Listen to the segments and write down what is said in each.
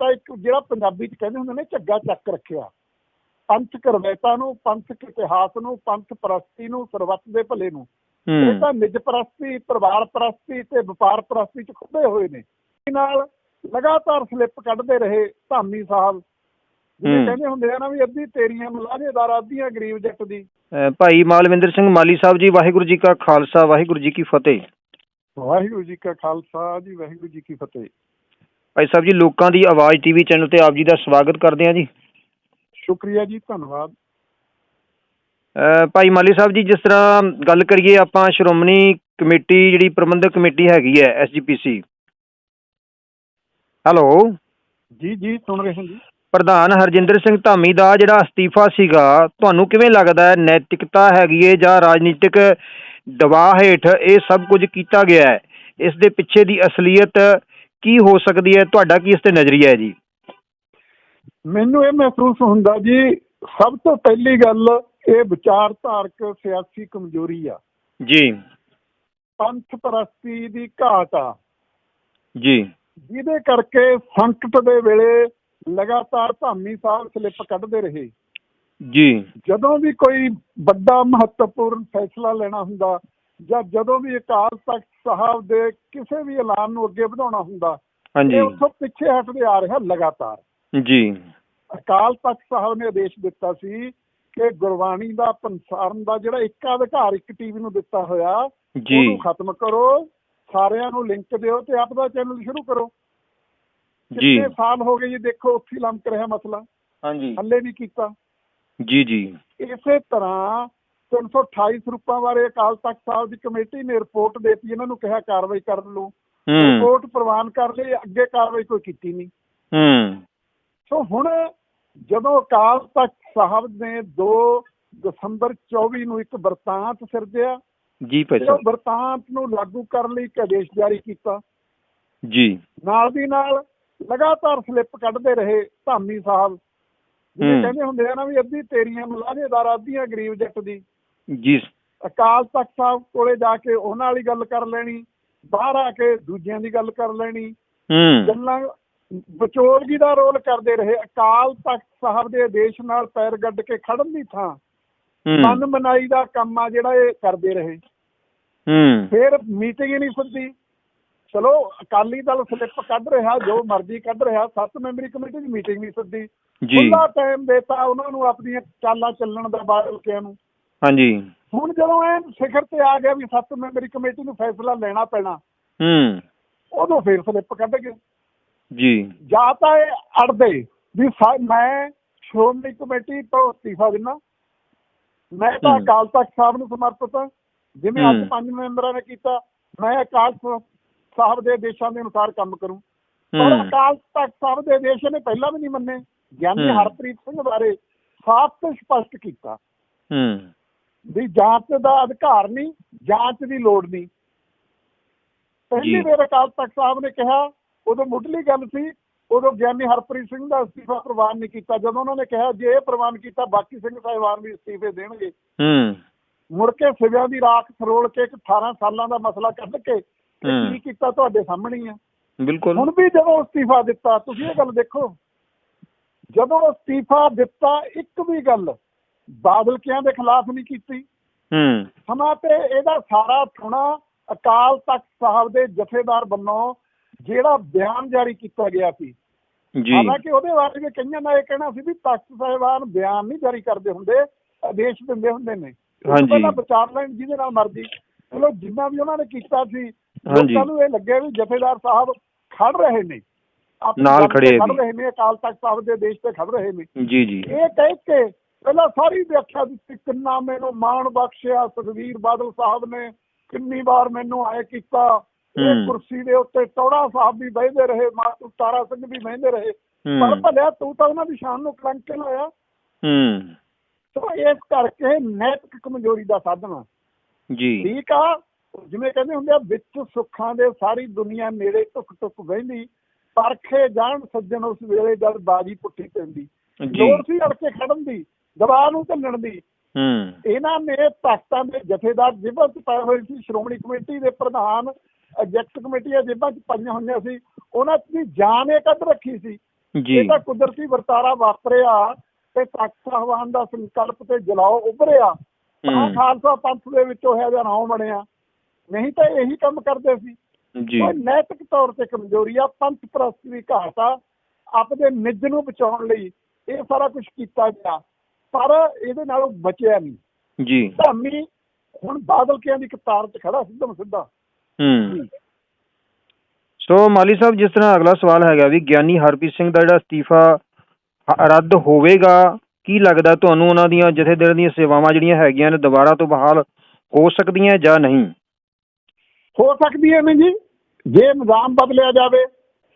ਤਾਂ ਇੱਕ ਜਿਹੜਾ ਪੰਜਾਬੀ ਚ ਕਹਿੰਦੇ ਹੁੰਦੇ ਨੇ ਝੱਗਾ ਚੱਕ ਰੱਖਿਆ। ਪੰਥਕ ਰਵਾਇਤਾਂ ਨੂੰ ਪੰਥਕ ਇਤਿਹਾਸ ਨੂੰ ਪੰਥ ਪ੍ਰਸਤੀ ਨੂੰ ਸਰਬੱਤ ਦੇ ਭਲੇ ਨੂੰ। ਇਹ ਤਾਂ ਨਿਜ ਪ੍ਰਸਤੀ ਪਰਿਵਾਰ ਪ੍ਰਸਤੀ ਤੇ ਵਪਾਰ ਪ੍ਰਸਤੀ ਚ ਖੁੱਬੇ ਹੋਏ ਨੇ। ਇਹ ਨਾਲ ਲਗਾਤਾਰ ਸਲਿੱਪ ਕੱਢਦੇ ਰਹੇ ਧਾਮੀ ਸਾਹਿਬ। ਹੂੰ। ਕਹਿੰਦੇ ਹੁੰਦੇ ਆ ਨਾ ਵੀ ਅੱਧੀ ਤੇਰੀਆਂ ਮਲਾਜੇਦਾਰ ਅੱਧੀਆਂ ਗਰੀਬ ਜੱਟ ਦੀ। ਭਾਈ ਮਾਲਵਿੰਦਰ ਸਿੰਘ ਮਾਲੀ ਸਾਹਿਬ ਜੀ ਵਾਹਿਗੁਰੂ ਜੀ ਕਾ ਖਾਲਸਾ ਵਾਹਿਗੁਰੂ ਜੀ ਕੀ ਫਤਿਹ। ਵਾਹਿਗੁਰੂ ਜੀ ਕਾ ਖਾਲਸਾ ਜੀ ਵਾਹਿਗੁਰੂ ਜੀ ਕੀ ਫਤਿਹ। ਭਾਈ ਸਾਹਿਬ ਜੀ ਲੋਕਾਂ ਦੀ ਆਵਾਜ਼ ਟੀਵੀ ਚੈਨਲ ਤੇ ਆਪ ਜੀ ਦਾ ਸਵਾਗਤ ਕਰਦੇ ਹਾਂ ਜੀ। ਸ਼ੁਕਰੀਆ ਜੀ ਧੰਨਵਾਦ। ਅਹ ਭਾਈ ਮਾਲੀ ਸਾਹਿਬ ਜੀ ਜਿਸ ਤਰ੍ਹਾਂ ਗੱਲ ਕਰੀਏ ਆਪਾਂ ਸ਼੍ਰੋਮਣੀ ਕਮੇਟੀ ਜਿਹੜੀ ਪ੍ਰਬੰਧਕ ਕਮੇਟੀ ਹੈਗੀ ਹੈ ਐਸਜੀਪੀਸੀ ਹੈਲੋ। ਜੀ ਜੀ ਸੁਣ ਰਹੇ ਹਾਂ ਜੀ। ਪ੍ਰਧਾਨ ਹਰਜਿੰਦਰ ਸਿੰਘ ਧਾਮੀ ਦਾ ਜਿਹੜਾ ਅਸਤੀਫਾ ਸੀਗਾ ਤੁਹਾਨੂੰ ਕਿਵੇਂ ਲੱਗਦਾ ਹੈ? ਨੈਤਿਕਤਾ ਹੈਗੀ ਹੈ ਜਾਂ ਰਾਜਨੀਤਿਕ ਦਬਾਅ ਹੇਠ ਇਹ ਸਭ ਕੁਝ ਕੀਤਾ ਗਿਆ ਹੈ? ਇਸ ਦੇ ਪਿੱਛੇ ਦੀ ਅਸਲੀਅਤ ਕੀ ਹੋ ਸਕਦੀ ਹੈ? ਤੁਹਾਡਾ ਕੀ ਇਸ ਤੇ ਨਜ਼ਰੀਆ ਹੈ ਜੀ? ਮੈਨੂੰ ਇਹ ਮਹਿਸੂਸ ਹੁੰਦਾ ਜੀ ਸਭ ਤੋਂ ਪਹਿਲੀ ਗੱਲ ਇਹ ਵਿਚਾਰਧਾਰਕ ਸਿਆਸੀ ਕਮਜ਼ੋਰੀ ਆ। ਜੀ। ਪੰਥ ਪ੍ਰਸਤੀ ਦੀ ਘਾਟ ਆ। ਜੀ। ਜਿਹਦੇ ਕਰਕੇ ਸੰਕਟ ਦੇ ਵੇਲੇ ਲਗਾਤਾਰ ਧਾਮੀ ਸਾਹਿਬ ਸਲਿੱਪ ਕੱਢਦੇ ਰਹੇ। ਜੀ। ਜਦੋਂ ਵੀ ਕੋਈ ਵੱਡਾ ਮਹੱਤਵਪੂਰਨ ਫੈਸਲਾ ਲੈਣਾ ਹੁੰਦਾ ਜਾਂ ਜਦੋਂ ਵੀ ਅਕਾਲ ਤਖਤ ਸਾਹਿਬ ਦੇ ਕਿਸੇ ਵੀ ਐਲਾਨ ਨੂੰ ਅੱਗੇ ਵਧਾਉਣਾ ਹੁੰਦਾ ਹਾਂਜੀ। ਇਹ ਉੱਥੋਂ ਪਿੱਛੇ ਹਟਦੇ ਆ ਰਿਹਾ ਲਗਾਤਾਰ। ਜੀ। ਅਕਾਲ ਤਖਤ ਸਾਹਿਬ ਨੇ ਆਦੇਸ਼ ਦਿੱਤਾ ਸੀ ਕਿ ਗੁਰਬਾਣੀ ਦਾ ਪੰਸਾਰਨ ਦਾ ਜਿਹੜਾ ਇੱਕ ਅਧਿਕਾਰ ਇੱਕ ਟੀਵੀ ਨੂੰ ਦਿੱਤਾ ਹੋਇਆ ਉਹਨੂੰ ਖਤਮ ਕਰੋ ਸਾਰਿਆਂ ਨੂੰ ਲਿੰਕ ਦਿਓ ਤੇ ਆਪਦਾ ਚੈਨਲ ਸ਼ੁਰੂ ਕਰੋ। ਜੀ। ਕਿੰਨੇ ਸਾਲ ਹੋ ਗਏ ਜੀ ਦੇਖੋ ਉੱਥੇ ਲੰਮਕ ਰਿਹਾ ਮਸਲਾ। ਹਾਂਜੀ। ਹੱਲੇ ਨਹੀਂ ਕੀਤਾ। ਜੀ ਜੀ। ਇਸੇ ਤਰ੍ਹਾਂ 328 ਸਰੂਪਾਂ ਬਾਰੇ ਅਕਾਲ ਤਖਤ ਸਾਹਿਬ ਦੀ ਕਮੇਟੀ ਨੇ ਰਿਪੋਰਟ ਦਿੱਤੀ ਇਹਨਾਂ ਨੂੰ ਕਿਹਾ ਕਾਰਵਾਈ ਕਰਨ ਨੂੰ। ਰਿਪੋਰਟ ਪ੍ਰਵਾਨ ਕਰ ਲਈ ਅੱਗੇ ਕਾਰਵਾਈ ਕੋਈ ਕੀਤੀ ਨਹੀਂ। ਹੂੰ। ਸੋ ਹੁਣ ਜਦੋਂ ਅਕਾਲ ਤਖਤ ਸਾਹਿਬ ਨੇ 2 ਦਸੰਬਰ 24 ਨੂੰ ਇੱਕ ਵਰਤਾਂਤ ਸਿਰਜਿਆ ਜੀ ਭਾਈ ਸਾਹਿਬ। ਵਰਤਾਂਤ ਨੂੰ ਲਾਗੂ ਕਰਨ ਲਈ ਇੱਕ ਆਦੇਸ਼ ਜਾਰੀ ਕੀਤਾ। ਜੀ। ਨਾਲ ਦੀ ਨਾਲ ਲਗਾਤਾਰ ਸਲਿੱਪ ਕੱਢਦੇ ਰਹੇ ਧਾਮੀ ਸਾਹਿਬ ਹੂੰ। ਕਹਿੰਦੇ ਹੁੰਦੇ ਆ ਨਾ ਵੀ ਅੱਧੀ ਤੇਰੀਆਂ ਮਲਾਜੇਦਾਰ ਅੱਧੀਆਂ ਗਰੀਬ ਜੱਟ ਦੀ। ਜੀ। ਅਕਾਲ ਤਖਤ ਸਾਹਿਬ ਕੋਲੇ ਜਾ ਕੇ ਉਹਨਾਂ ਵਾਲੀ ਗੱਲ ਕਰ ਲੈਣੀ ਬਾਹਰ ਆ ਕੇ ਦੂਜਿਆਂ ਦੀ ਗੱਲ ਕਰ ਲੈਣੀ। ਹੂੰ। ਗੱਲਾਂ ਵਿਚੋਲਗੀ ਦਾ ਰੋਲ ਕਰਦੇ ਰਹੇ। ਅਕਾਲ ਤਖਤ ਸਾਹਿਬ ਦੇ ਆਦੇਸ਼ ਨਾਲ ਪੈਰ ਗੱਡ ਕੇ ਖੜਨ ਦੀ ਥਾਂ। ਮਨ ਮਨਾਈ ਦਾ ਕੰਮ ਆ ਜਿਹੜਾ ਇਹ ਕਰਦੇ ਰਹੇ। ਹੂੰ। ਫਿਰ ਮੀਟਿੰਗ ਹੀ ਨਹੀਂ ਸੱਦੀ ਚਲੋ ਅਕਾਲੀ ਦਲ ਸਲਿੱਪ ਕੱਢ ਰਿਹਾ ਜੋ ਮਰਜ਼ੀ ਕੱਢ ਰਿਹਾ ਸੱਤ ਮੈਂਬਰੀ ਕਮੇਟੀ ਦੀ ਮੀਟਿੰਗ ਨਹੀਂ ਸੱਦੀ ਜੀ। ਖੁੱਲਾ ਟਾਈਮ ਦੇਤਾ ਉਹਨਾਂ ਨੂੰ ਆਪਣੀਆਂ ਚਾਲਾਂ ਚੱਲਣ ਦਾ ਬਾਦਲਕਿਆਂ ਨੂੰ। ਹਾਂਜੀ। ਹੁਣ ਜਦੋਂ ਇਹ ਸਿਖਰ ਤੇ ਆ ਗਿਆ ਵੀ ਸੱਤ ਮੈਂਬਰੀ ਕਮੇਟੀ ਨੂੰ ਫੈਸਲਾ ਲੈਣਾ ਪੈਣਾ ਹੂੰ। ਉਦੋਂ ਫੇਰ ਸਲਿੱਪ ਕੱਢ ਗਏ। ਜੀ। ਜਾਂ ਤਾਂ ਇਹ ਅੜਦੇ ਵੀ ਮੈਂ ਸ਼੍ਰੋਮਣੀ ਕਮੇਟੀ ਤੋਂ ਅਸਤੀਫਾ ਦਿੰਦਾ। ਮੈਂ ਤਾਂ। ਅਕਾਲ ਤਖਤ ਸਾਹਿਬ ਨੂੰ ਸਮਰਪਿਤ ਹਾਂ। ਜਿਵੇਂ ਅੱਜ। ਪੰਜ ਮੈਂਬਰਾਂ ਨੇ ਕੀਤਾ ਮੈਂ ਅਕਾਲ ਸਾਹਿਬ ਦੇ ਆਦੇਸ਼ਾਂ ਦੇ ਅਨੁਸਾਰ ਕੰਮ ਕਰੂੰ। ਪਰ ਅਕਾਲ ਤਖਤ ਸਾਹਿਬ ਦੇ ਆਦੇਸ਼ ਨੇ ਪਹਿਲਾਂ ਵੀ ਨਹੀਂ ਮੰਨੇ। ਗਿਆਨੀ। ਹਰਪ੍ਰੀਤ ਸਿੰਘ ਬਾਰੇ ਸਾਫ਼ ਤੇ ਸਪਸ਼ਟ ਕੀਤਾ। ਹੂੰ। ਵੀ ਜਾਂਚ ਦਾ ਅਧਿਕਾਰ ਨਹੀਂ ਜਾਂਚ ਦੀ ਲੋੜ ਨਹੀਂ। ਪਹਿਲੀ। ਵਾਰ ਅਕਾਲ ਤਖਤ ਸਾਹਿਬ ਨੇ ਕਿਹਾ ਉਦੋਂ ਮੁੱਢਲੀ ਗੱਲ ਸੀ ਉਦੋਂ ਗਿਆਨੀ ਹਰਪ੍ਰੀਤ ਸਿੰਘ ਦਾ ਅਸਤੀਫਾ ਪ੍ਰਵਾਨ ਨਹੀਂ ਕੀਤਾ। ਜਦੋਂ ਉਹਨਾਂ ਨੇ ਕਿਹਾ ਜੇ ਇਹ ਪ੍ਰਵਾਨ ਕੀਤਾ ਬਾਕੀ ਸਿੰਘ ਸਾਹਿਬਾਨ ਵੀ ਅਸਤੀਫੇ ਦੇਣਗੇ। ਹੂੰ। ਮੁੜ ਕੇ ਸਿਵਿਆਂ ਦੀ ਰਾਖ ਫਰੋਲ ਕੇ ਇੱਕ 18 ਸਾਲਾਂ ਦਾ ਮਸਲਾ ਕੱਢ ਕੇ। ਕੀ ਕੀਤਾ ਤੁਹਾਡੇ ਸਾਹਮਣੇ ਆ। ਬਿਲਕੁਲ। ਹੁਣ ਵੀ ਜਦੋਂ ਅਸਤੀਫਾ ਦਿੱਤਾ ਤੁਸੀਂ ਇਹ ਗੱਲ ਦੇਖੋ। ਜਦੋਂ ਅਸਤੀਫਾ ਦਿੱਤਾ ਇੱਕ ਵੀ ਗੱਲ ਬਾਦਲਕਿਆਂ ਦੇ ਖਿਲਾਫ ਨਹੀਂ ਕੀਤੀ। ਹੂੰ। ਸਮਾਂ ਤੇ ਇਹਦਾ ਸਾਰਾ ਥੁਣਾ ਅਕਾਲ ਤਖਤ ਸਾਹਿਬ ਦੇ ਜਥੇਦਾਰ ਵੱਲੋਂ ਜਿਹੜਾ ਬਿਆਨ ਜਾਰੀ ਕੀਤਾ ਗਿਆ ਸੀ। ਜੀ। ਹਾਲਾਂਕਿ ਉਹਦੇ ਬਾਰੇ ਵੀ ਕਈਆਂ ਦਾ ਇਹ ਕਹਿਣਾ ਸੀ ਵੀ ਤਖਤ ਸਾਹਿਬਾਨ ਬਿਆਨ ਨਹੀਂ ਜਾਰੀ ਕਰਦੇ ਹੁੰਦੇ ਆਦੇਸ਼ ਦਿੰਦੇ ਹੁੰਦੇ ਨੇ। ਹਾਂਜੀ। ਪਹਿਲਾਂ ਵਿਚਾਰ ਲੈਣ ਜਿਹਦੇ ਨਾਲ ਮਰਜ਼ੀ। ਚਲੋ ਜਿੰਨਾ ਵੀ ਉਹਨਾਂ ਨੇ ਕੀਤਾ ਸੀ। ਲੋਕਾਂ ਨੂੰ ਇਹ ਲੱਗਿਆ ਵੀ ਜਥੇਦਾਰ ਸਾਹਿਬ ਖੜ ਰਹੇ ਨੇ। ਨਾਲ ਖੜੇ ਆ ਖੜ। ਰਹੇ ਨੇ ਅਕਾਲ ਤਖਤ ਸਾਹਿਬ ਦੇ ਦੇਸ਼ ਤੇ ਖੜ ਰਹੇ ਨੇ। ਜੀ ਜੀ। ਇਹ ਕਹਿ ਕੇ ਪਹਿਲਾਂ ਸਾਰੀ ਵਿਆਖਿਆ ਦਿੱਤੀ ਕਿੰਨਾ ਮੈਨੂੰ ਮਾਣ ਬਖਸ਼ਿਆ ਸੁਖਵੀਰ ਬਾਦਲ ਸਾਹਿਬ ਨੇ ਕਿੰਨੀ ਵਾਰ ਮੈਨੂੰ ਆਏ ਕੀਤਾ। ਇਹ। ਕੁਰਸੀ ਦੇ ਉੱਤੇ ਟੌੜਾ ਸਾਹਿਬ ਵੀ ਬਹਿੰਦੇ ਰਹੇ ਮਾਤੂ ਤਾਰਾ ਸਿੰਘ ਵੀ ਬਹਿੰਦੇ ਰਹੇ। ਪਰ ਭਲਿਆ ਤੂੰ ਤਾਂ ਉਹਨਾਂ ਦੀ ਸ਼ਾਨ ਨੂੰ ਕਲੰਕ ਲਾਇਆ? ਹੂੰ। ਸੋ ਇਸ ਕਰਕੇ ਨੈਤਿਕ ਕਮਜ਼ੋਰੀ ਦਾ ਸਾਧਨ ਆ। ਜੀ। ਠੀਕ ਆ? ਜਿਵੇਂ ਕਹਿੰਦੇ ਹੁੰਦੇ ਆ ਵਿੱਚ ਸੁੱਖਾਂ ਦੇ ਸਾਰੀ ਦੁਨੀਆ ਨੇੜੇ ਟੁਕ ਟੁਕ ਬਹਿੰਦੀ ਪਰਖੇ ਜਾਣ ਸੱਜਣ ਉਸ ਵੇਲੇ ਜਦ ਬਾਜੀ ਪੁੱਠੀ ਪੈਂਦੀ। ਜੀ। ਲੋੜ ਸੀ ਅੜ ਕੇ ਖੜਨ ਦੀ। ਦਬਾਅ ਨੂੰ ਝੱਲਣ ਦੀ। ਹੂੰ। ਇਹਨਾਂ ਨੇ ਤਖਤਾਂ ਦੇ ਜਥੇਦਾਰ 'ਚ ਪਾਏ ਹੋਏ ਸੀ। ਸ਼੍ਰੋਮਣੀ ਕਮੇਟੀ ਦੇ ਪ੍ਰਧਾਨ ਐਗਜ਼ੈਕਟ ਕਮੇਟੀਆਂ 'ਚ ਪਾਈਆਂ ਹੋਈਆਂ ਸੀ। ਉਹਨਾਂ ਵੀ ਜਾਨ ਇਹ ਕੱਢ ਰੱਖੀ ਸੀ। ਜੀ। ਇਹ ਤਾਂ ਕੁਦਰਤੀ ਵਰਤਾਰਾ ਵਾਪਰਿਆ ਤੇ ਤਖਤ ਸਾਹਿਬਾਨ ਦਾ ਸੰਕਲਪ ਤੇ ਜਲਾਓ ਉੱਭਰਿਆ। ਤਾਂ ਖਾਲਸਾ ਪੰਥ ਦੇ ਵਿੱਚੋਂ ਹੋਇਆ ਜਾਂ ਨਾਮ ਬਣਿਆ। ਨਹੀਂ ਤਾਂ ਇਹੀ ਕੰਮ ਕਰਦੇ ਸੀ। ਜੀ। ਉਹ ਨੈਤਿਕ ਤੌਰ ਤੇ ਕਮਜ਼ੋਰੀ ਆ। ਪੰਥ ਪ੍ਰਸਤੀ ਦੀ ਘਾਟ ਆ। ਆਪਦੇ ਨਿੱਜ ਨੂੰ ਬਚਾਉਣ ਲਈ ਇਹ ਸਾਰਾ ਕੁਝ ਕੀਤਾ ਗਿਆ। ਪਰ ਇਹਦੇ ਨਾਲ ਉਹ ਬਚਿਆ ਨਹੀਂ। ਜੀ। ਧਾਮੀ ਹੁਣ ਬਾਦਲ ਕਿਆਂ ਦੀ ਕਤਾਰ 'ਚ ਖੜਾ ਸਿੱਧਮ ਸਿੱਧਾ। ਹੂੰ। ਸੋ ਮਾਲੀ ਸਾਹਿਬ ਜਿਸ ਤਰ੍ਹਾਂ ਅਗਲਾ ਸਵਾਲ ਹੈਗਾ ਵੀ ਗਿਆਨੀ ਹਰਪ੍ਰੀਤ ਸਿੰਘ ਦਾ ਜਿਹੜਾ ਅਸਤੀਫਾ ਰੱਦ ਹੋਵੇਗਾ ਕੀ ਲੱਗਦਾ ਤੁਹਾਨੂੰ ਉਹਨਾਂ ਦੀਆਂ ਜਥੇਦਾਰਾਂ ਦੀਆਂ ਸੇਵਾਵਾਂ ਜਿਹੜੀਆਂ ਹੈਗੀਆਂ ਨੇ ਦੁਬਾਰਾ ਤੋਂ ਬਹਾਲ ਹੋ ਸਕਦੀਆਂ ਜਾਂ ਨਹੀਂ? ਹੋ ਸਕਦੀ ਹੈ ਨਹੀਂ ਜੀ ਜੇ ਨਿਜ਼ਾਮ ਬਦਲਿਆ ਜਾਵੇ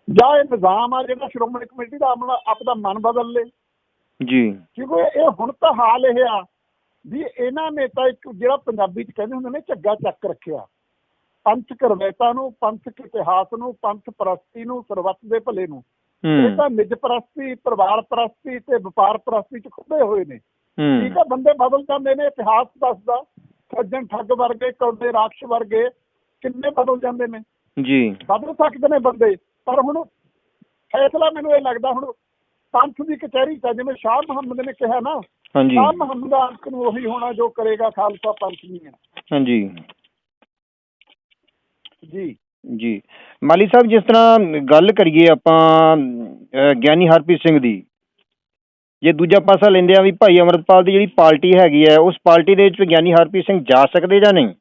ਜਾਂ ਇਹ ਨਿਜ਼ਾਮ ਆ ਜਿਹੜਾ ਸ਼੍ਰੋਮਣੀ ਕਮੇਟੀ ਦਾ ਆਪਣਾ ਆਪਦਾ ਮਨ ਬਦਲ ਲੇ। ਜੀ। ਕਿਉਂਕਿ ਇਹ ਹੁਣ ਤਾਂ ਹਾਲ ਇਹ ਆ ਵੀ ਇਹਨਾਂ ਨੇ ਤਾਂ ਇੱਕ ਜਿਹੜਾ ਪੰਜਾਬੀ ਚ ਕਹਿੰਦੇ ਹੁੰਦੇ ਨੇ ਝੱਗਾ ਚੱਕ ਰੱਖਿਆ। ਪੰਥਕ ਰਵਾਇਤਾਂ ਨੂੰ ਪੰਥਕ ਇਤਿਹਾਸ ਨੂੰ ਪੰਥ ਪ੍ਰਸਤੀ ਨੂੰ ਸਰਬੱਤ ਦੇ ਭਲੇ ਨੂੰ। ਇਹ ਤਾਂ ਨਿੱਜ ਪ੍ਰਸਤੀ ਪਰਿਵਾਰ ਪ੍ਰਸਤੀ ਤੇ ਵਪਾਰ ਪ੍ਰਸਤੀ ਚ ਖੁੱਬੇ ਹੋਏ ਨੇ। ਠੀਕ ਆ ਬੰਦੇ ਬਦਲ ਜਾਂਦੇ ਨੇ ਇਤਿਹਾਸ ਦੱਸਦਾ। ਸੱਜਣ ਠੱਗ ਵਰਗੇ ਕੌਡੇ ਰਾਖਸ਼ ਵਰਗੇ ਕਿੰਨੇ ਬਦਲ ਜਾਂਦੇ ਨੇ। ਜੀ। ਬਦਲ ਸਕਦੇ ਨੇ ਬੰਦੇ ਪਰ ਹੁਣ ਫੈਸਲਾ ਮੈਨੂੰ ਇਹ ਲੱਗਦਾ ਹੁਣ ਪੰਥ ਦੀ ਕਚਹਿਰੀ ਚ ਜਿਵੇਂ ਸ਼ਾਹ ਮੁਹੰਮਦ ਨੇ ਕਿਹਾ ਨਾ ਹਾਂਜੀ। ਸ਼ਾਹ ਮੁਹੰਮਦ ਦਾ ਅੰਕ ਨੂੰ ਉਹੀ ਹੋਣਾ ਜੋ ਕਰੇਗਾ ਖਾਲਸਾ ਪੰਥ ਨਹੀਂ ਹੈ। ਹਾਂਜੀ। ਜੀ। ਜੀ। ਮਾਲੀ ਸਾਹਿਬ ਜਿਸ ਤਰ੍ਹਾਂ ਗੱਲ ਕਰੀਏ ਆਪਾਂ ਗਿਆਨੀ ਹਰਪ੍ਰੀਤ ਸਿੰਘ ਦੀ ਜੇ ਦੂਜਾ ਪਾਸਾ ਲੈਂਦੇ ਆ ਵੀ ਭਾਈ ਅਮਰਪਾਲ ਦੀ ਜਿਹੜੀ ਪਾਰਟੀ ਹੈਗੀ ਹੈ ਉਸ ਪਾਰਟੀ ਦੇ ਵਿੱਚ ਗਿਆਨੀ ਹਰਪ੍ਰੀਤ ਸਿੰਘ ਜਾ ਸਕਦੇ ਜਾਂ ਨਹੀਂ?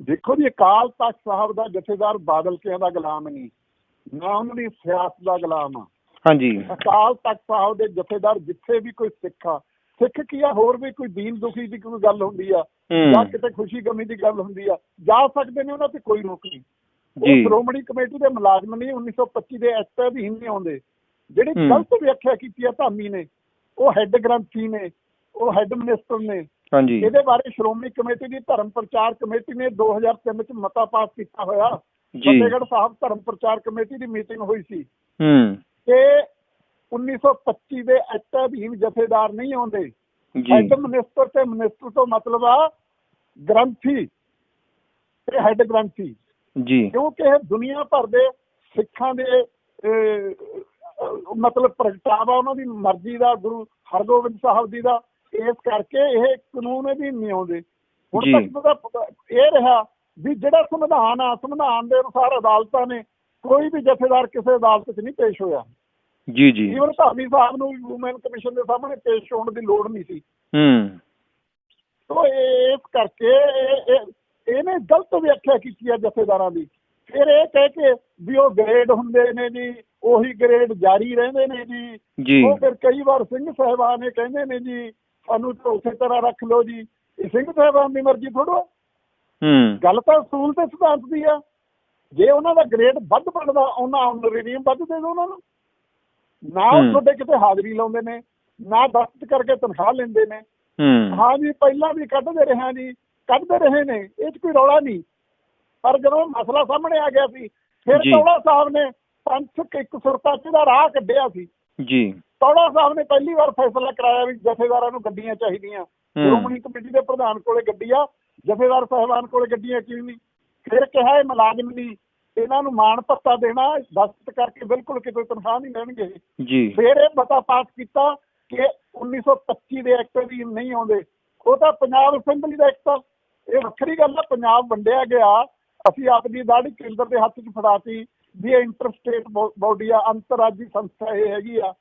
ਦੇਖੋ ਜੀ ਅਕਾਲ ਤਖਤ ਸਾਹਿਬ ਦਾ ਜਥੇਦਾਰ ਬਾਦਲ ਕਿਆਂ ਦਾ ਗੁਲਾਮ ਨਹੀਂ ਨਾ ਉਹਨਾਂ ਦੀ ਸਿਆਸਤ ਦਾ ਗੁਲਾਮ ਆ। ਹਾਂਜੀ। ਅਕਾਲ ਤਖਤ ਸਾਹਿਬ ਦੇ ਜਥੇਦਾਰ ਜਿੱਥੇ ਵੀ ਕੋਈ ਸਿੱਖ ਆ ਸਿੱਖ ਕੀ ਆ? ਹੋਰ ਵੀ ਕੋਈ ਦੀਨ ਦੁਖੀ ਦੀ ਕੋਈ ਗੱਲ ਹੁੰਦੀ ਆ? ਜਾਂ ਕਿਤੇ ਖੁਸ਼ੀ ਗਮੀ ਦੀ ਗੱਲ ਹੁੰਦੀ ਆ? ਜਾ ਸਕਦੇ ਨੇ ਉਹਨਾਂ ਤੇ ਕੋਈ ਰੋਕ ਨਹੀਂ। ਜੀ। ਸ਼੍ਰੋਮਣੀ ਕਮੇਟੀ ਦੇ ਮੁਲਾਜ਼ਮ ਨਹੀਂ 1925 ਦੇ ਐਕਟ ਅਧੀਨ ਨਹੀਂ ਆਉਂਦੇ। ਜਿਹੜੀ। ਗਲਤ ਵਿਆਖਿਆ ਕੀਤੀ ਆ ਧਾਮੀ ਨੇ ਉਹ ਹੈੱਡ ਗ੍ਰੰਥੀ ਨੇ ਉਹ ਹੈੱਡ ਮਿਨਿਸਟਰ ਨੇ। ਹਾਂਜੀ। ਇਹਦੇ ਬਾਰੇ ਸ਼੍ਰੋਮਣੀ ਕਮੇਟੀ ਦੀ ਧਰਮ ਪ੍ਰਚਾਰ ਕਮੇਟੀ ਨੇ 2003 ਚ ਮਤਾ ਪਾਸ ਕੀਤਾ ਹੋਇਆ। ਜੀ। ਫਤਿਹਗੜ੍ਹ ਸਾਹਿਬ ਧਰਮ ਪ੍ਰਚਾਰ ਕਮੇਟੀ ਦੀ ਮੀਟਿੰਗ ਹੋਈ ਸੀ। ਹੂੰ। ਕਿ 1925 ਦੇ ਐਕਟ ਅਧੀਨ ਜਥੇਦਾਰ ਨਹੀਂ ਆਉਂਦੇ। ਜੀ। ਹੈੱਡ ਮਿਨਿਸਟਰ ਤੇ ਮਿਨਿਸਟਰ ਤੋਂ ਮਤਲਬ ਆ ਗ੍ਰੰਥੀ ਤੇ ਹੈੱਡ ਗ੍ਰੰਥੀ। ਜੀ। ਕਿਉਂਕਿ ਇਹ ਦੁਨੀਆ ਭਰ ਦੇ ਸਿੱਖਾਂ ਦੇ ਮਤਲਬ ਪ੍ਰਗਟਾਵਾ ਉਹਨਾਂ ਦੀ ਮਰਜ਼ੀ ਦਾ ਗੁਰੂ ਹਰਗੋਬਿੰਦ ਸਾਹਿਬ ਜੀ ਦਾ ਇਸ ਕਰਕੇ ਇਹ ਕਾਨੂੰਨ ਵੀ ਨਹੀਂ ਆਉਂਦੇ। ਹੁਣ। ਤੱਕ ਤਾਂ ਇਹ ਰਿਹਾ ਵੀ ਜਿਹੜਾ ਸੰਵਿਧਾਨ ਆ ਸੰਵਿਧਾਨ ਦੇ ਅਨੁਸਾਰ ਅਦਾਲਤਾਂ ਨੇ ਕੋਈ ਵੀ ਜਥੇਦਾਰ ਕਿਸੇ ਅਦਾਲਤ 'ਚ ਨਹੀਂ ਪੇਸ਼ ਹੋਇਆ। ਜੀ ਜੀ। ਈਵਨ ਧਾਮੀ ਸਾਹਿਬ ਨੂੰ ਵੂਮਨ ਕਮਿਸ਼ਨ ਦੇ ਸਾਹਮਣੇ ਪੇਸ਼ ਹੋਣ ਦੀ ਲੋੜ ਨਹੀਂ ਸੀ। ਹੂੰ। ਸੋ ਇਸ ਕਰਕੇ ਇਹ- ਇਹ- ਇਹਨੇ ਗਲਤ ਵਿਆਖਿਆ ਕੀਤੀ ਹੈ ਜਥੇਦਾਰਾਂ ਦੀ। ਫਿਰ ਇਹ ਕਹਿ ਕੇ ਵੀ ਉਹ ਗ੍ਰੇਡ ਹੁੰਦੇ ਨੇ ਜੀ ਉਹੀ ਗ੍ਰੇਡ ਜਾਰੀ ਰਹਿੰਦੇ ਨੇ ਜੀ। ਜੀ। ਉਹ ਫਿਰ ਕਈ ਵਾਰ ਸਿੰਘ ਸਾਹਿਬਾਨ ਇਹ ਕਹਿੰਦੇ ਨੇ ਜੀ ਸਾਨੂੰ ਤਾਂ ਉਸੇ ਤਰ੍ਹਾਂ ਰੱਖ ਲਓ ਜੀ। ਇਹ ਸਿੰਘ ਸਾਹਿਬਾਨ ਦੀ ਮਰਜ਼ੀ ਥੋੜੋ ਹੂੰ। ਗੱਲ ਤਾਂ ਅਸੂਲ ਤੇ ਸਿਧਾਂਤ ਦੀ ਆ। ਜੇ ਉਹਨਾਂ ਦਾ ਗ੍ਰੇਡ ਵੱਧ ਬਣਦਾ ਉਹਨਾਂ ਆਨਰੇਰੀਅਮ ਵੱਧ ਦੇ ਦਿਓ ਉਹਨਾਂ ਨੂੰ। ਨਾ ਉਹ। ਤੁਹਾਡੇ ਕਿਤੇ ਹਾਜ਼ਰੀ ਲਾਉਂਦੇ ਨੇ ਨਾ ਦਸਤ ਕਰਕੇ ਤਨਖਾਹ ਲੈਂਦੇ ਨੇ। ਹੂੰ। ਜੀ ਪਹਿਲਾਂ ਵੀ ਕੱਢਦੇ ਰਹੇ ਹਾਂ ਜੀ ਕੱਢਦੇ ਰਹੇ ਨੇ ਇਹ 'ਚ ਕੋਈ ਰੌਲਾ ਨਹੀਂ। ਪਰ ਜਦੋਂ ਮਸਲਾ ਸਾਹਮਣੇ ਆ ਗਿਆ ਸੀ ਫਿਰ। ਤੌੜਾ ਸਾਹਿਬ ਨੇ ਪੰਥਕ ਇੱਕ ਸੁਰਤਾ 'ਚ ਦਾ ਰਾਹ ਕੱਢਿਆ ਸੀ। ਜੀ। ਤੌੜਾ ਸਾਹਿਬ ਨੇ ਪਹਿਲੀ ਵਾਰ ਫੈਸਲਾ ਕਰਾਇਆ ਵੀ ਜਥੇਦਾਰਾਂ ਨੂੰ ਗੱਡੀਆਂ ਚਾਹੀਦੀਆਂ। ਸ਼੍ਰੋਮਣੀ ਕਮੇਟੀ ਦੇ ਪ੍ਰਧਾਨ ਕੋਲੇ ਗੱਡੀ ਆ ਜਥੇਦਾਰ ਸਾਹਿਬਾਨ ਕੋਲੇ ਗੱਡੀਆਂ ਕਿਉਂ ਨਹੀਂ? ਫਿਰ ਕਿਹਾ ਇਹ ਮੁਲਾਜ਼ਮ ਨਹੀਂ ਇਹਨਾਂ ਨੂੰ ਮਾਣ ਭੱਤਾ ਦੇਣਾ ਦਸਤ ਕਰਕੇ ਬਿਲਕੁਲ ਕਿਤੇ ਤਨਖਾਹ ਨਹੀਂ ਲੈਣਗੇ। ਜੀ। ਫਿਰ ਇਹ ਮਤਾ ਪਾਸ ਕੀਤਾ ਕਿ 1925 ਦੇ ਐਕਟ ਵੀ ਨਹੀਂ ਆਉਂਦੇ। ਉਹ ਤਾਂ ਪੰਜਾਬ ਅਸੈਂਬਲੀ ਦਾ ਐਕਟ ਇਹ ਵੱਖਰੀ ਗੱਲ ਆ ਪੰਜਾਬ ਵੰਡਿਆ ਗਿਆ। ਅਸੀਂ ਆਪਦੀ ਦਾੜੀ ਕੇਂਦਰ ਦੇ ਹੱਥ 'ਚ ਫੜਾਤੀ ਵੀ ਇਹ ਇੰਟਰਸਟੇਟ ਬੋਡੀ ਆ ਅੰਤਰਰਾਜੀ ਸੰਸਥਾ ਇਹ ਹੈਗੀ ਆ।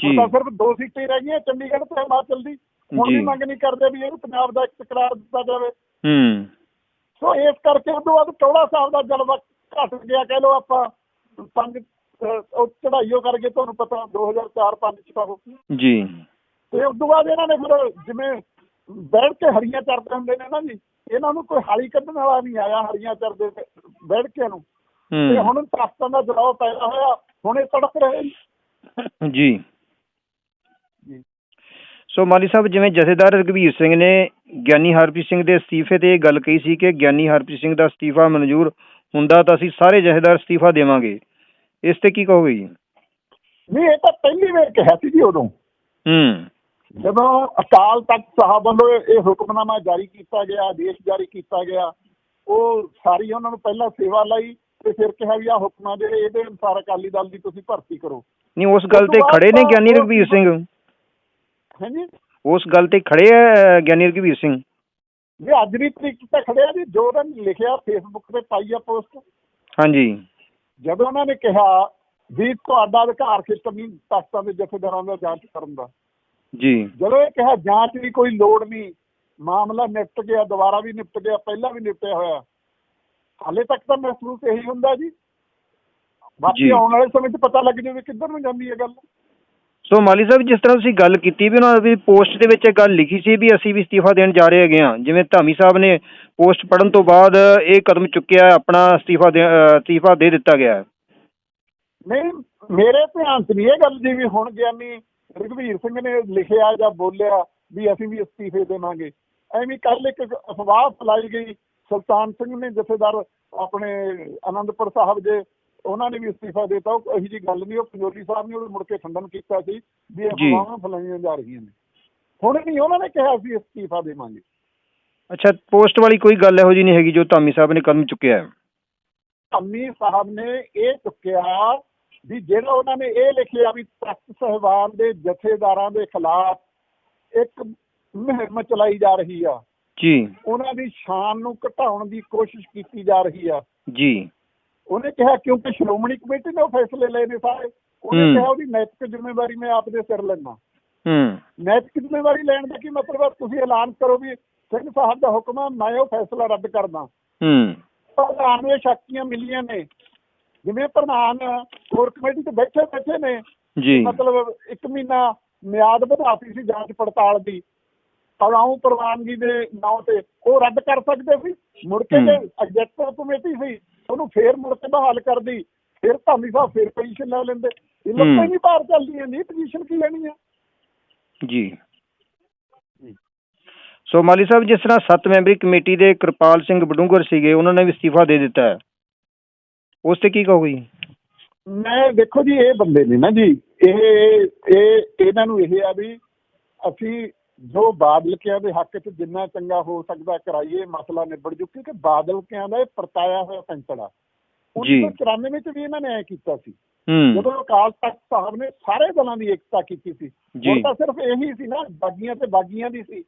ਜੀ। ਤਾਂ ਸਿਰਫ ਦੋ ਸੀਟਾਂ ਹੀ ਰਹਿ ਗਈਆਂ ਚੰਡੀਗੜ੍ਹ ਤੇ ਹਿਮਾਚਲ ਦੀ। ਹੁਣ। ਵੀ ਮੰਗ ਨਹੀਂ ਕਰਦੇ ਵੀ ਇਹਨੂੰ ਪੰਜਾਬ ਦਾ ਇੱਕ ਕਰਾਰ ਦਿੱਤਾ ਜਾਵੇ। ਹੂੰ। ਸੋ ਇਸ ਕਰਕੇ ਉਸ ਤੋਂ ਬਾਅਦ ਚੌੜਾ ਸਾਹਿਬ ਦਾ ਜਲਵਾ ਘਟ ਗਿਆ ਕਹਿ ਲਓ ਆਪਾਂ ਪੰਜ ਉਹ ਚੜਾਈਓ ਕਰਕੇ ਤੁਹਾਨੂੰ ਪਤਾ 2004-5 ਚ ਉਹ ਜੀ। ਤੇ ਉਸ ਤੋਂ ਬਾਅਦ ਇਹਨਾਂ ਨੇ ਫਿਰ ਜਿਵੇਂ ਬੈਠ ਕੇ ਹਰੀਆਂ ਚਰਦੇ ਹੁੰਦੇ ਨੇ ਨਾ ਜੀ ਇਹਨਾਂ ਨੂੰ ਕੋਈ ਹਾਲੀ ਕੱਢਣ ਵਾਲਾ ਨਹੀਂ ਆਇਆ ਹਰੀਆਂ ਚਰਦੇ ਬੈਠ ਕੇ ਨੂੰ। ਤੇ ਹੁਣ ਤਖਤਾਂ ਦਾ ਜਲਾਓ ਪੈਦਾ ਹੋਇਆ ਹੁਣ ਇਹ ਤੜਕ ਰਹੇ। ਜੀ। ਜੀ। ਸੋ ਮਾਲੀ ਸਾਹਿਬ ਜਿਵੇਂ ਜਥੇਦਾਰ ਰਘਵੀਰ ਸਿੰਘ ਨੇ ਗਿਆਨੀ ਹਰਪ੍ਰੀਤ ਸਿੰਘ ਦੇ ਅਸਤੀਫੇ ਤੇ ਇਹ ਗੱਲ ਕਹੀ ਸੀ ਕਿ ਗਿਆਨੀ ਹਰਪ੍ਰੀਤ ਸਿੰਘ ਦਾ ਅਸਤੀਫਾ ਮਨਜ਼ੂਰ ਹੁੰਦਾ ਤਾਂ ਅਸੀਂ ਸਾਰੇ ਜਥੇਦਾਰ ਅਸਤੀਫਾ ਦੇਵਾਂਗੇ। ਇਸ ਤੇ ਕੀ ਕਹੋਗੇ ਜੀ? ਨਹੀਂ ਇਹ ਤਾਂ ਪਹਿਲੀ ਵਾਰ ਕਿਹਾ ਸੀ ਜੀ ਉਦੋਂ। ਹੂੰ। ਜਦੋਂ ਅਕਾਲ ਤਖਤ ਸਾਹਿਬ ਵੱਲੋਂ ਇਹ ਹੁਕਮਨਾਮਾ ਜਾਰੀ ਕੀਤਾ ਗਿਆ ਆਦੇਸ਼ ਜਾਰੀ ਕੀਤਾ ਗਿਆ ਉਹ ਸਾਰੀ ਉਹਨਾਂ ਨੂੰ ਪਹਿਲਾਂ ਸੇਵਾ ਲਈ ਤੇ ਫਿਰ ਕਿਹਾ ਵੀ ਆ ਹੁਕਮਾਂ ਜਿਹੜੇ ਇਹਦੇ ਅਨੁਸਾਰ ਅਕਾਲੀ ਦਲ ਦੀ ਤੁਸੀਂ ਭਰਤੀ ਕਰੋ। ਨਹੀਂ ਉਸ ਗੱਲ ਤੇ ਖੜੇ ਨੇ ਗਿਆਨੀ ਰਘਵੀਰ ਸਿੰਘ। ਹਾਂਜੀ? ਉਸ ਗੱਲ ਤੇ ਖੜੇ ਆ ਗਿਆਨੀ ਰਘਵੀਰ ਸਿੰਘ। ਵੀ ਅੱਜ ਦੀ ਤਰੀਕ ਤੇ ਖੜਿਆ ਜੀ ਜੋ ਉਹਨਾਂ ਨੇ ਲਿਖਿਆ ਫੇਸਬੁੱਕ ਤੇ ਪਾਈ ਆ ਪੋਸਟ ਹਾਂਜੀ। ਜਦੋਂ ਉਹਨਾਂ ਨੇ ਕਿਹਾ ਵੀ ਤੁਹਾਡਾ ਅਧਿਕਾਰ ਖੇਤਰ ਨਹੀਂ ਤਖਤਾਂ ਦੇ ਜਥੇਦਾਰਾਂ ਦਾ ਜਾਂਚ ਕਰਨ ਦਾ। ਜੀ। ਜਦੋਂ ਇਹ ਕਿਹਾ ਜਾਂਚ ਦੀ ਕੋਈ ਲੋੜ ਨਹੀਂ ਮਾਮਲਾ ਨਿਪਟ ਗਿਆ ਦੁਬਾਰਾ ਵੀ ਨਿਪਟ ਗਿਆ ਪਹਿਲਾਂ ਵੀ ਨਿਪਟਿਆ ਹੋਇਆ। ਹਾਲੇ ਤੱਕ ਤਾਂ ਮਹਿਸੂਸ ਇਹੀ ਹੁੰਦਾ ਜੀ। ਬਾਕੀ। ਆਉਣ ਵਾਲੇ ਸਮੇਂ 'ਚ ਪਤਾ ਲੱਗ ਜਾਵੇ ਕਿੱਧਰ ਨੂੰ ਜਾਂਦੀ ਹੈ ਗੱਲ। ਸੋ ਮਾਲੀ ਸਾਹਿਬ, ਜਿਸ ਤਰ੍ਹਾਂ ਤੁਸੀਂ ਗੱਲ ਕੀਤੀ ਵੀ ਉਹਨਾਂ ਦੀ ਪੋਸਟ ਦੇ ਵਿੱਚ ਇਹ ਗੱਲ ਲਿਖੀ ਸੀ ਵੀ ਅਸੀਂ ਵੀ ਅਸਤੀਫਾ ਦੇਣ ਜਾ ਰਹੇ ਹੈਗੇ ਹਾਂ, ਜਿਵੇਂ ਧਾਮੀ ਸਾਹਿਬ ਨੇ ਪੋਸਟ ਪੜਨ ਤੋਂ ਬਾਅਦ ਇਹ ਕਦਮ ਚੁੱਕਿਆ, ਆਪਣਾ ਅਸਤੀਫਾ ਦੇ, ਅਹ, ਅਸਤੀਫਾ ਦੇ ਦਿੱਤਾ ਗਿਆ ਹੈ। ਨਹੀਂ, ਮੇਰੇ ਧਿਆਨ 'ਚ ਨਹੀਂ ਇਹ ਗੱਲ ਜੀ ਵੀ ਹੁਣ ਗਿਆਨੀ ਰਘਵੀਰ ਸਿੰਘ ਨੇ ਲਿਖਿਆ ਜਾਂ ਬੋਲਿਆ ਵੀ ਅਸੀਂ ਵੀ ਅਸਤੀਫੇ ਦੇਵਾਂਗੇ। ਐਵੇਂ ਕੱਲ ਇੱਕ ਅਫਵਾਹ ਫੈਲਾਈ ਗਈ, ਸੁਲਤਾਨ ਸਿੰਘ ਨੇ ਜਥੇਦਾਰ ਆਪਣੇ ਅਨੰਦਪੁਰ ਸਾਹਿਬ ਦੇ ਉਹਨਾਂ ਨੇ ਵੀ ਅਸਤੀਫਾ ਦਿੱਤਾ। ਉਹ ਇਹੀ ਜੀ ਗੱਲ ਨਹੀਂ ਉਹ ਪੰਜੋਲੀ ਸਾਹਿਬ ਨੇ ਉਹ ਮੁੜ ਕੇ ਖੰਡਨ ਕੀਤਾ ਸੀ ਵੀ ਇਹ। ਅਫਵਾਹਾਂ ਫੈਲਾਈਆਂ ਜਾ ਰਹੀਆਂ ਨੇ। ਹੁਣ ਨਹੀਂ ਉਹਨਾਂ ਨੇ ਕਿਹਾ ਅਸੀਂ ਅਸਤੀਫਾ ਦੇਵਾਂਗੇ। ਅੱਛਾ ਪੋਸਟ ਵਾਲੀ ਕੋਈ ਗੱਲ ਇਹੋ ਜੀ ਨਹੀਂ ਹੈਗੀ ਜੋ ਧਾਮੀ ਸਾਹਿਬ ਨੇ ਕਦਮ ਚੁੱਕਿਆ ਹੈ। ਅੰਮੀ ਸਾਹਿਬ ਨੇ ਇਹ ਚੁੱਕਿਆ ਵੀ ਜਿਹੜਾ ਉਹਨਾਂ ਨੇ ਇਹ ਲਿਖਿਆ ਵੀ ਤਖਤ ਸਹਿਬਾਨ ਦੇ ਜਥੇਦਾਰਾਂ ਦੇ ਖਿਲਾਫ ਇੱਕ ਮੁਹਿੰਮ ਚਲਾਈ ਜਾ ਰਹੀ ਆ। ਜੀ। ਉਹਨਾਂ ਦੀ ਸ਼ਾਨ ਨੂੰ ਘਟਾਉਣ ਦੀ ਕੋਸ਼ਿਸ਼ ਕੀਤੀ ਜਾ ਰਹੀ ਆ। ਜੀ। ਉਹਨੇ ਕਿਹਾ ਕਿਉਂਕਿ ਸ਼੍ਰੋਮਣੀ ਕਮੇਟੀ ਨੇ ਉਹ ਫੈਸਲੇ ਲਏ ਨੇ ਸਾਰੇ। ਉਹਨੇ ਹੂੰ। ਕਿਹਾ ਉਹਦੀ ਨੈਤਿਕ ਜ਼ਿੰਮੇਵਾਰੀ ਮੈਂ ਆਪ ਦੇ ਸਿਰ ਲੈਣਾ ਹੂੰ। ਨੈਤਿਕ ਜ਼ਿੰਮੇਵਾਰੀ ਲੈਣ ਦਾ ਕੀ ਮਤਲਬ ਹੈ? ਤੁਸੀਂ ਐਲਾਨ ਕਰੋ ਵੀ ਸਿੰਘ ਸਾਹਿਬ ਦਾ ਹੁਕਮ ਆ ਮੈਂ ਉਹ ਫੈਸਲਾ ਰੱਦ ਕਰਦਾ। ਹੂੰ। ਪ੍ਰਧਾਨ ਨੂੰ ਸ਼ਕਤੀਆਂ ਮਿਲੀਆਂ ਨੇ। ਜਿਵੇਂ ਪ੍ਰਧਾਨ ਕੋਰ ਕਮੇਟੀ ਤੇ ਬੈਠੇ ਬੈਠੇ ਨੇ ਜੀ। ਮਤਲਬ ਇੱਕ ਮਹੀਨਾ ਮਿਆਦ ਵਧਾਤੀ ਸੀ ਜਾਂਚ ਪੜਤਾਲ ਦੀ। ਪੜਾਉ ਪ੍ਰਵਾਨਗੀ ਦੇ ਨਾਂ ਤੇ ਉਹ ਰੱਦ ਕਰ ਸਕਦੇ ਸੀ। ਮੁੜ ਕੇ ਜੇ ਹੂੰ। ਐਗਜ਼ੈਕਟਿਵ ਕਮੇਟੀ ਸੀ ਉਹਨੂੰ ਫੇਰ ਮੁੜ ਕੇ ਬਹਾਲ ਕਰਦੀ ਫਿਰ ਧਾਮੀ ਸਾਹਿਬ ਫੇਰ ਪੋਜੀਸ਼ਨ ਲੈ ਲੈਂਦੇ। ਇਹ ਲੋਕਾਂ ਹੂੰ। ਹੀ। ਨਹੀਂ ਪਾਰ ਚੱਲਦੀਆਂ ਨਹੀਂ ਪੋਜੀਸ਼ਨ ਕੀ ਲੈਣੀ ਆ ਜੀ। ਸੋ ਮਾਲੀ ਸਾਹਿਬ ਜਿਸ ਤਰ੍ਹਾਂ ਸੱਤ ਮੈਂਬਰੀ ਕਮੇਟੀ ਦੇ ਕਿਰਪਾਲ ਸਿੰਘ ਬਡੂੰਗਰ ਸੀਗੇ ਉਹਨਾਂ ਨੇ ਵੀ ਅਸਤੀਫਾ ਦੇ ਦਿੱਤਾ ਹੈ। ਉਸ ਤੇ ਕੀ ਕਹੋਗੇ? ਮੈਂ ਦੇਖੋ ਜੀ ਇਹ ਬੰਦੇ ਨੇ ਨਾ ਜੀ ਇਹ ਇਹ ਇਹਨਾਂ ਨੂੰ ਇਹ ਆ ਵੀ ਅਸੀਂ ਜੋ ਬਾਦਲਕਿਆਂ ਦੇ ਹੱਕ 'ਚ ਜਿੰਨਾ ਚੰਗਾ ਹੋ ਸਕਦਾ ਕਰਾਈਏ ਮਸਲਾ ਨਿਬੜ ਜੂ ਕਿਉਂਕਿ ਬਾਦਲਕਿਆਂ ਦਾ ਇਹ ਪਰਤਾਇਆ ਹੋਇਆ ਪੈਂਤੜਾ ਜੀ। 1994 ਵਿੱਚ ਵੀ ਇਹਨਾਂ ਨੇ ਐ ਕੀਤਾ ਸੀ। ਜਦੋਂ ਅਕਾਲ ਤਖਤ ਸਾਹਿਬ ਨੇ ਸਾਰੇ ਦਲਾਂ ਦੀ ਏਕਤਾ ਕੀਤੀ ਸੀ। ਹੁਣ ਤਾਂ ਸਿਰਫ ਇਹੀ ਸੀ ਨਾ ਬਾਗੀਆਂ ਤੇ ਬਾਗੀਆਂ ਦੀ ਸੀ।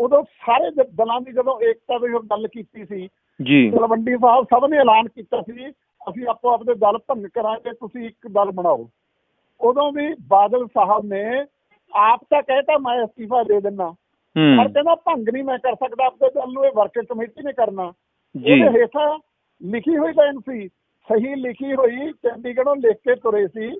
ਉਦੋਂ ਸਾਰੇ ਦਲਾਂ ਦੀ ਜਦੋਂ ਏਕਤਾ ਦੀ ਗੱਲ ਕੀਤੀ ਸੀ ਜੀ। ਤਲਵੰਡੀ ਸਾਹਿਬ ਸਭ ਨੇ ਐਲਾਨ ਕੀਤਾ ਸੀ ਅਸੀਂ ਆਪੋ ਆਪਦੇ ਦਲ ਭੰਗ ਕਰਾਂਗੇ ਤੁਸੀਂ ਇੱਕ ਦਲ ਬਣਾਓ। ਉਦੋਂ ਵੀ ਬਾਦਲ ਸਾਹਿਬ ਨੇ ਆਪ ਤਾਂ ਕਹਿਤਾ ਮੈਂ ਅਸਤੀਫਾ ਦੇ ਦਿੰਦਾ ਪਰ ਕਹਿੰਦਾ ਭੰਗ ਨਹੀਂ ਮੈਂ ਕਰ ਸਕਦਾ ਆਪਦੇ ਦਲ ਨੂੰ ਇਹ ਵਰਕਿੰਗ ਕਮੇਟੀ ਨੇ ਕਰਨਾ। ਜੀ। ਉਹਦੇ ਹੇਠਾਂ ਲਿਖੀ ਹੋਈ ਲਾਈਨ ਸੀ ਸਹੀ ਲਿਖੀ ਹੋਈ ਚੰਡੀਗੜ੍ਹੋਂ ਲਿਖ ਕੇ ਤੁਰੇ ਸੀ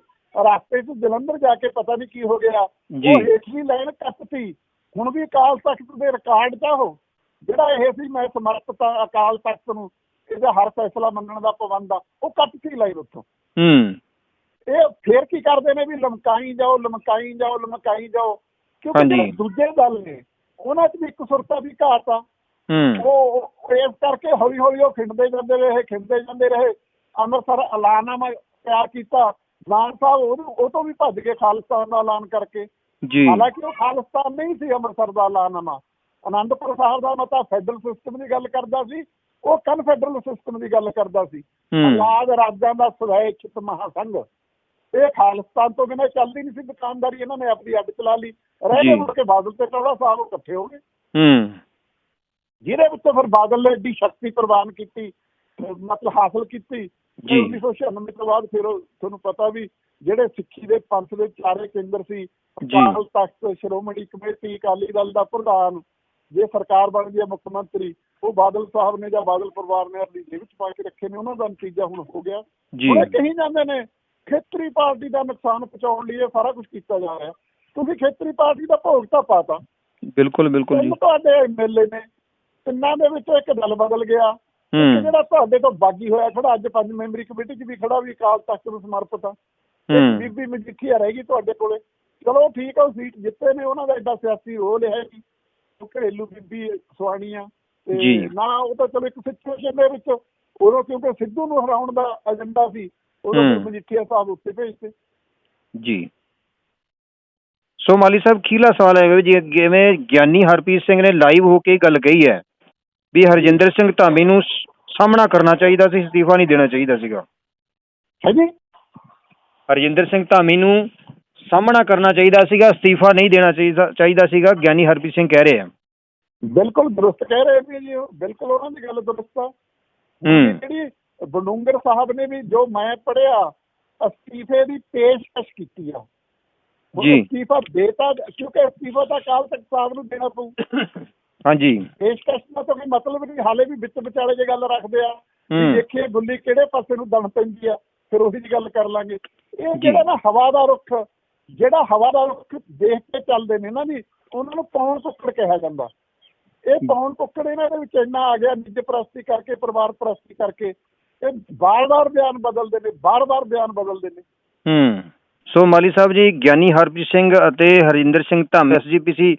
ਰਾਸਤੇ 'ਚ ਜਲੰਧਰ ਜਾ ਕੇ ਪਤਾ ਨਹੀਂ ਕੀ ਹੋ ਗਿਆ। ਉਹ ਹੇਠਲੀ ਲਾਈਨ ਕੱਟਤੀ। ਹੁਣ ਵੀ ਅਕਾਲ ਤਖਤ ਦੇ ਰਿਕਾਰਡ ਆ ਉਹ। ਜਿਹੜਾ ਇਹ ਸੀ ਮੈਂ ਸਮਰਪਿਤ ਅਕਾਲ ਤਖਤ ਨੂੰ ਇਹਦਾ ਹਰ ਫੈਸਲਾ ਮੰਨਣ ਦਾ ਪਾਬੰਦ ਆ। ਉਹ ਕੱਟਤੀ ਲਾਈਨ ਉੱਥੋਂ। ਹੂੰ। ਇਹ ਫੇਰ ਕੀ ਕਰਦੇ ਨੇ ਵੀ ਲਮਕਾਈ ਜਾਓ ਲਮਕਾਈ ਜਾਓ ਲਮਕਾਈ ਜਾਓ? ਕਿਉਂਕਿ। ਜਿਹੜੇ ਦੂਜੇ ਦਲ ਨੇ ਉਹਨਾਂ 'ਚ ਵੀ ਇੱਕ ਸੁਰਤਾ ਦੀ ਘਾਟ ਆ। ਹੂੰ। ਉਹ ਇਸ ਕਰਕੇ ਹੌਲੀ ਹੌਲੀ ਉਹ ਖਿੰਡਦੇ ਜਾਂਦੇ ਰਹੇ ਖਿੰਡਦੇ ਜਾਂਦੇ ਰਹੇ। ਅੰਮ੍ਰਿਤਸਰ ਐਲਾਨਾਮਾ ਤਿਆਰ ਕੀਤਾ। ਮਾਨ ਸਾਹਿਬ ਉਹ ਤੋਂ ਵੀ ਭੱਜ ਗਏ ਖਾਲਿਸਤਾਨ ਦਾ ਐਲਾਨ ਕਰਕੇ। ਜੀ। ਹਾਲਾਂਕਿ ਉਹ ਖਾਲਿਸਤਾਨ ਨਹੀਂ ਸੀ ਅੰਮ੍ਰਿਤਸਰ ਦਾ ਐਲਾਨਾਮਾ। ਆਨੰਦਪੁਰ ਸਾਹਿਬ ਦਾ ਮਤਾ ਫੈਡਰਲ ਸਿਸਟਮ ਦੀ ਗੱਲ ਕਰਦਾ ਸੀ। ਉਹ ਕਨਫੈਡਰਲ ਸਿਸਟਮ ਦੀ ਗੱਲ ਕਰਦਾ ਸੀ। ਆਜ਼ਾਦ ਰਾਜਾਂ ਦਾ ਸਵੈਚਿਤ ਮਹਾਸੰਘ। ਇਹ ਖਾਲਿਸਤਾਨ ਤੋਂ ਬਿਨਾਂ ਚੱਲਦੀ ਨਹੀਂ ਸੀ ਦੁਕਾਨਦਾਰੀ ਇਹਨਾਂ ਨੇ ਆਪਣੀ ਅੱਡ ਚਲਾ ਲਈ ਰਹਿ। ਗਏ ਮੁੜ ਕੇ ਬਾਦਲ ਤੇ ਟੋੜਾ ਸਾਹਿਬ ਇਕੱਠੇ ਹੋ ਗਏ ਹੂੰ ਜਿਹਦੇ ਵਿੱਚ ਫਿਰ ਬਾਦਲ ਨੇ ਏਡੀ ਸ਼ਕਤੀ ਪ੍ਰਵਾਨ ਕੀਤੀ ਮਤਲਬ ਹਾਸਲ ਕੀਤੀ ਤੇ ਜੀ। 1996 ਤੋਂ ਬਾਅਦ ਫਿਰ ਉਹ ਤੁਹਾਨੂੰ ਪਤਾ ਵੀ ਜਿਹੜੇ ਸਿੱਖੀ ਦੇ ਪੰਥ ਦੇ ਚਾਰੇ ਕੇਂਦਰ ਸੀ। ਅਕਾਲ ਤਖਤ ਸ਼੍ਰੋਮਣੀ ਕਮੇਟੀ ਅਕਾਲੀ ਦਲ ਦਾ ਪ੍ਰਧਾਨ ਜੇ ਸਰਕਾਰ ਬਣ ਗਈ ਹੈ ਮੁੱਖ ਮੰਤਰੀ ਉਹ ਬਾਦਲ ਸਾਹਿਬ ਨੇ ਜਾਂ ਬਾਦਲ ਪਰਿਵਾਰ ਨੇ ਆਪਣੀ ਜੇਬ ਵਿੱਚ ਪਾ ਕੇ ਰੱਖੇ ਨੇ ਉਹਨਾਂ ਦਾ ਨਤੀਜਾ ਹੁਣ ਹੋ ਗਿਆ ਇਹ ਕਹੀ ਜਾਂਦੇ ਨੇ ਖੇਤਰੀ ਪਾਰਟੀ ਦਾ ਨੁਕਸਾਨ ਪਹੁੰਚਾਉਣ ਲਈ ਇਹ ਸਾਰਾ ਕੁਝ ਕੀਤਾ ਜਾ ਰਿਹਾ। ਤੁਸੀਂ ਖੇਤਰੀ ਪਾਰਟੀ ਦਾ ਭੋਗ ਤਾਂ ਪਾਤਾ। ਬਿਲਕੁਲ ਬਿਲਕੁਲ ਜੀ। ਤੁਹਾਡੇ ਐਮਐਲਏ ਨੇ ਤਿੰਨਾਂ ਦੇ ਵਿੱਚੋਂ ਇੱਕ ਦਲ ਬਦਲ ਗਿਆ। ਜਿਹੜਾ ਤੁਹਾਡੇ ਤੋਂ ਬਾਗੀ ਹੋਇਆ ਖੜਾ ਅੱਜ ਪੰਜ ਮੈਂਬਰੀ ਕਮੇਟੀ 'ਚ ਵੀ ਖੜਾ ਵੀ ਅਕਾਲ ਤਖਤ ਨੂੰ ਸਮਰਪਿਤ ਆ। ਬੀਬੀ ਮਜੀਠੀਆ ਰਹਿ ਗਈ ਤੁਹਾਡੇ ਕੋਲੇ। ਚਲੋ ਠੀਕ ਆ ਉਹ ਸੀਟ ਜਿੱਤੇ ਨੇ ਉਹਨਾਂ ਦਾ ਐਡਾ ਸਿਆਸੀ ਰੋਲ ਹੈ ਉਹ ਘਰੇਲੂ ਬੀਬੀ ਸੁਆਣੀ ਆ ਤੇ। ਨਾ ਉਹ ਤਾਂ ਚਲੋ ਇੱਕ ਸਿਚੁਏਸ਼ਨ ਦੇ ਵਿੱਚ ਉਦੋਂ ਕਿਉਂਕਿ ਸਿੱਧੂ ਨੂੰ ਹਰਾਉਣ ਦਾ ਏਜੰਡਾ ਸੀ ਉਦੋਂ ਫਿਰ ਹੂੰ। ਮਜੀਠੀਆ ਸਾਹਿਬ ਉੱਤੇ ਭੇਜਤੇ। ਜੀ। ਸੋ ਮਾਲੀ ਸਾਹਿਬ ਖੀਲਾ ਸਵਾਲ ਹੈ ਵੀ ਜੀ ਜਿਵੇਂ ਗਿਆਨੀ ਹਰਪ੍ਰੀਤ ਸਿੰਘ ਨੇ ਲਾਈਵ ਹੋ ਕੇ ਗੱਲ ਕਹੀ ਹੈ ਵੀ ਹਰਜਿੰਦਰ ਸਿੰਘ ਧਾਮੀ ਨੂੰ ਸਾਹਮਣਾ ਕਰਨਾ ਚਾਹੀਦਾ ਸੀ ਅਸਤੀਫਾ ਨਹੀਂ ਦੇਣਾ ਚਾਹੀਦਾ ਸੀਗਾ। ਹੈ ਜੀ ਹਰਜਿੰਦਰ ਸਿੰਘ ਧਾਮੀ ਨੂੰ ਸਾਹਮਣਾ ਕਰਨਾ ਚਾਹੀਦਾ ਸੀਗਾ ਅਸਤੀਫਾ ਨਹੀਂ ਦੇਣਾ ਚਾਹੀਦਾ ਚਾਹੀਦਾ ਸੀਗਾ ਗਿਆਨੀ ਹਰਪ੍ਰੀਤ ਸਿੰਘ ਕਹਿ ਰਹੇ ਆ। ਬਿਲਕੁਲ ਦਰੁਸਤ ਕਹਿ ਰਹੇ ਸੀ ਜੀ ਬਿਲਕੁਲ ਉਹਨਾਂ ਦੀ ਗੱਲ ਦਰੁਸਤ ਆ। ਹੂੰ। ਜਿਹੜੀ ਬਨੂੰਗਰ ਸਾਹਿਬ ਨੇ ਵੀ ਜੋ ਮੈਂ ਪੜਿਆ ਅਸਤੀਫੇ ਦੀ ਪੇਸ਼ਕਸ਼ ਕੀਤੀ ਆ। ਜੀ। ਅਸਤੀਫਾ ਦੇਤਾ ਕਿਉਂਕਿ ਅਸਤੀਫਾ ਤਾਂ ਅਕਾਲ ਤਖਤ ਸਾਹਿਬ ਨੂੰ ਦੇਣਾ ਪਊ। ਹਾਂਜੀ। ਪੇਸ਼ਕਸ਼ ਦਾ ਤਾਂ ਕੋਈ ਮਤਲਬ ਨਹੀਂ ਹਾਲੇ ਵੀ ਵਿੱਚ ਵਿਚਾਲੇ ਜੇ ਗੱਲ ਰੱਖਦੇ ਆ ਦੇਖੀਏ ਗੁੱਲੀ ਕਿਹੜੇ ਪਾਸੇ ਨੂੰ ਦਣ ਪੈਂਦੀ ਆ ਫਿਰ ਉਹੀ ਜੀ ਗੱਲ ਕਰ ਲਾਂਗੇ। ਇਹ। ਜਿਹੜਾ ਨਾ ਹਵਾ ਦਾ ਰੁੱਖ ਜਿਹੜਾ ਹਵਾ ਦਾ ਰੁੱਖ ਦੇਖ ਕੇ ਚੱਲਦੇ ਨੇ ਨਾ ਜੀ ਉਹਨਾਂ ਨੂੰ ਪੌਣ ਕੁੱਕੜ ਕਿਹਾ ਜਾਂਦਾ। ਇਹ ਪੌਣ ਕੁੱਕੜ ਇਹਨਾਂ ਦੇ ਵਿੱਚ ਇੰਨਾ ਆ ਗਿਆ ਨਿੱਜ ਪ੍ਰਸਤੀ ਕਰਕੇ ਪਰਿਵਾਰ ਪ੍ਰਸਤੀ ਕਰਕੇ ਇਹ ਬਾਰ-ਬਾਰ ਬਿਆਨ ਬਦਲਦੇ ਨੇ ਬਾਰ-ਬਾਰ ਬਿਆਨ ਬਦਲਦੇ ਨੇ। ਹੂੰ। ਸੋ ਮਾਲੀ ਸਾਹਿਬ ਜੀ ਗਿਆਨੀ ਹਰਪ੍ਰੀਤ ਸਿੰਘ ਅਤੇ ਹਰਿੰਦਰ ਸਿੰਘ ਧਾਮੀ ਐਸਜੀਪੀਸੀ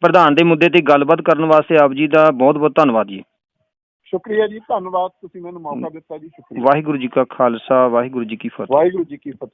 ਪ੍ਰਧਾਨ ਦੇ ਮੁੱਦੇ ਤੇ ਗੱਲਬਾਤ ਕਰਨ ਵਾਸਤੇ ਆਪ ਜੀ ਦਾ ਬਹੁਤ ਬਹੁਤ ਧੰਨਵਾਦ ਜੀ। ਸ਼ੁਕਰੀਆ ਜੀ ਧੰਨਵਾਦ ਤੁਸੀਂ ਮੈਨੂੰ ਮੌਕਾ ਦਿੱਤਾ ਜੀ ਸ਼ੁਕਰੀਆ। ਵਾਹਿਗੁਰੂ ਜੀ ਕਾ ਖਾਲਸਾ ਵਾਹਿਗੁਰੂ ਜੀ ਕੀ ਫਤਿਹ। ਵਾਹਿਗੁਰੂ ਜੀ ਕੀ ਫਤਿਹ।